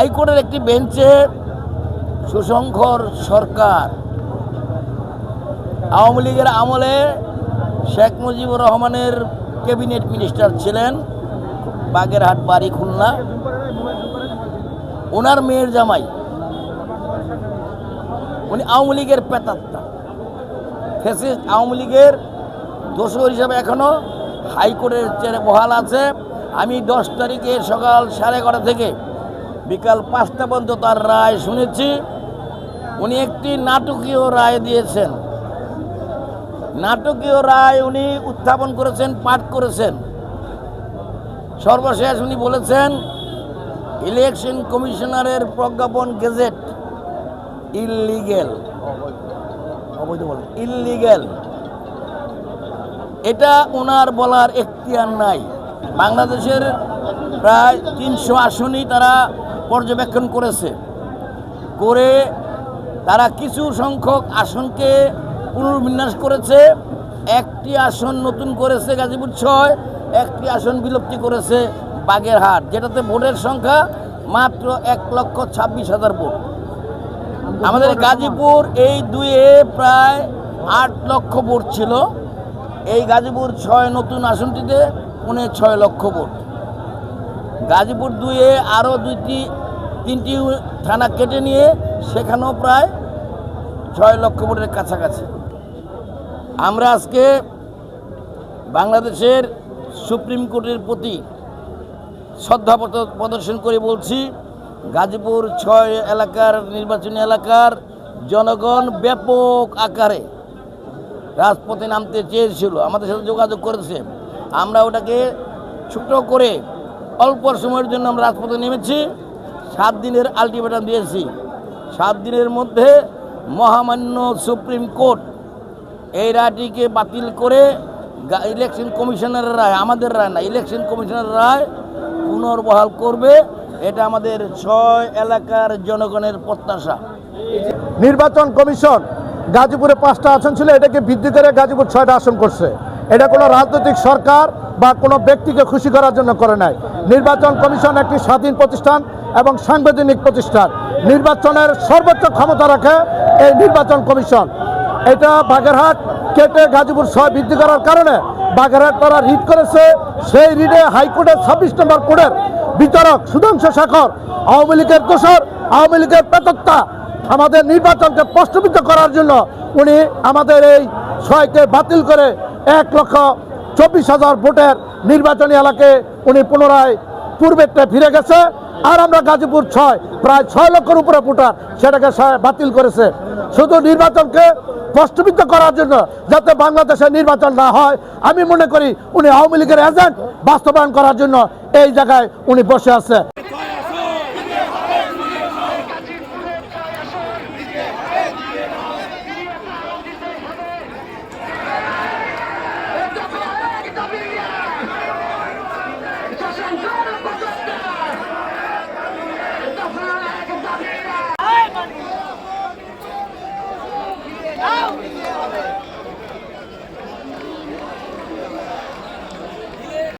হাইকোর্টের একটি বেঞ্চে সুশঙ্কর সরকার। আওয়ামী লীগের আমলে শেখ মুজিবুর রহমানের ক্যাবিনেট মিনিস্টার ছিলেন, বাগেরহাট, বাড়ি, খুলনা। ওনার মেয়ের জামাই। উনি আওয়ামী লীগের পেতাত্তা। ফেসিস্ট আওয়ামী লীগের দোষর হিসাবে এখনও হাইকোর্টের চেয়ারে বহাল আছে। আমি দশ তারিখে সকাল সাড়ে এগারোটা থেকে বিকাল পাঁচটা পর্যন্ত তার রায় শুনেছি। উনি একটি নাটকীয় রায় দিয়েছেন। নাটকীয় রায় উনি উত্থাপন করেছেন, পাঠ করেছেন। সর্বশেষ উনি বলেছেন, ইলেকশন কমিশনারের প্রজ্ঞাপন গেজেট ইললিগেল। অবৈধ ইললিগেল। এটা ওনার বলার এখতিয়ার নাই। বাংলাদেশের প্রায় তিনশো আসনই তারা পর্যবেক্ষণ করেছে, করে তারা কিছু সংখ্যক আসনকে পুনর্বিন্যাস করেছে। একটি আসন নতুন করেছে গাজীপুর ছয়, একটি আসন বিলুপ্তি করেছে বাগেরহাট, যেটাতে ভোটের সংখ্যা মাত্র এক লক্ষ ছাব্বিশ হাজার ভোট। আমাদের গাজীপুর এই দুয়ে প্রায় আট লক্ষ ভোট ছিল। এই গাজীপুর ছয় নতুন আসনটিতে পৌনে ছয় লক্ষ ভোট। গাজীপুর দুয়ে আরও দুইটি, তিনটি থানা কেটে নিয়ে সেখানেও প্রায় ছয় লক্ষ ভোটের কাছাকাছি। আমরা আজকে বাংলাদেশের সুপ্রিম কোর্টের প্রতি শ্রদ্ধা প্রদর্শন করে বলছি, গাজীপুর ছয় এলাকার নির্বাচনী এলাকার জনগণ ব্যাপক আকারে রাজপথে নামতে চেয়েছিল। আমাদের সাথে যোগাযোগ করেছে। আমরা ওটাকে ছোট করে অল্প সময়ের জন্য আমরা রাজপথে নেমেছি। সাত দিনের আলটিমেটাম দিয়েছি। সাত দিনের মধ্যে মহামান্য সুপ্রিম কোর্ট এই রায়টিকে বাতিল করে ইলেকশন কমিশনারের রায়, আমাদের রায় না ইলেকশন কমিশনারের রায় পুনর্বহাল করবে। এটা আমাদের ছয় এলাকার জনগণের প্রত্যাশা। নির্বাচন কমিশন গাজীপুরে পাঁচটা আসন ছিল, এটাকে বৃদ্ধি করে গাজীপুর ছয়টা আসন করছে। এটা কোনো রাজনৈতিক সরকার বা কোনো ব্যক্তিকে খুশি করার জন্য করে নাই। নির্বাচন কমিশন একটি স্বাধীন প্রতিষ্ঠান এবং সাংবিধানিক প্রতিষ্ঠান। নির্বাচনের সর্বোচ্চ ক্ষমতা রাখে এই নির্বাচন কমিশন। এটা বাগেরহাট কেটে গাজীপুর ছয় বৃদ্ধি করার কারণে বাগেরহাট তারা রিট করেছে। সেই রিটে হাইকোর্টের ছাব্বিশ নম্বর কোর্টের বিচারক সুধাংশু শেখর, আওয়ামী লীগের দোষর আওয়ামী লীগের পেতত্তা আমাদের নির্বাচনকে প্রশ্নবিদ্ধ করার জন্য উনি আমাদের এই ছয়কে বাতিল করে এক লক্ষ চব্বিশ হাজার ভোটের নির্বাচনী এলাকায় উনি পুনরায় পূর্বেরটা ফিরে গেছে। আর আমরা গাজীপুর ছয়, প্রায় ছয় লক্ষের উপরে ভোটার সেটাকে বাতিল করেছে। শুধু নির্বাচনকে প্রশ্নবিদ্ধ করার জন্য যাতে বাংলাদেশে নির্বাচন না হয়, আমি মনে করি উনি আওয়ামী লীগের এজেন্ট বাস্তবায়ন করার জন্য এই জায়গায় উনি বসে আছে।